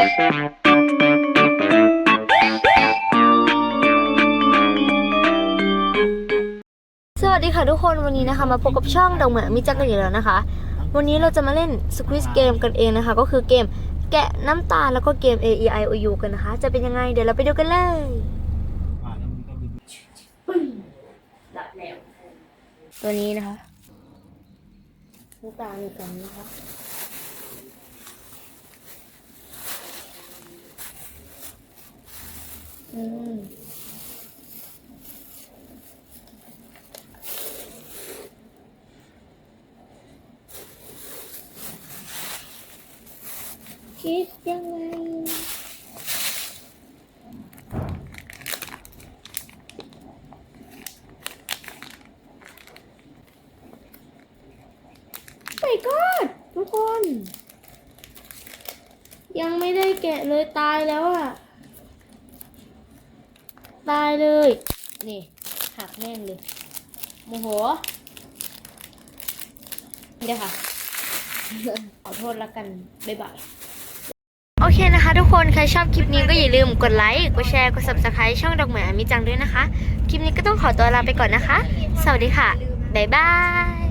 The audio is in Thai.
สวัสดีค่ะทุกคนวันนี้นะคะ มาพบกับช่องดอกเหมือมิจักกันอีกแล้วนะคะ วันนี้เราจะมาเล่น Squid Game กันเองนะคะ ก็คือเกมแกะน้ำตาลแล้วก็เกม A E I O U กันนะคะ จะเป็นยังไงเดี๋ยวเราไปดูกันเลยตัวนี้นะคะน้ำตาลกันนะคะ อืมคิดยังไงไปก็ทุกคน ยังไม่ได้แกะเลยตายแล้วอะ ตายเลย นี่หักแม่งเลยโมโหเดี๋ยวค่ะ ขอโทษแล้วกัน บ๊ายบาย โอเคนะคะ ทุกคน ใครชอบคลิปนี้ก็อย่าลืมกดไลค์ กดแชร์ กด subscribe ช่องดอกเหมยอามิจังด้วยนะคะ คลิปนี้ก็ต้องขอตัวลาไปก่อนนะคะ สวัสดีค่ะ บ๊ายบาย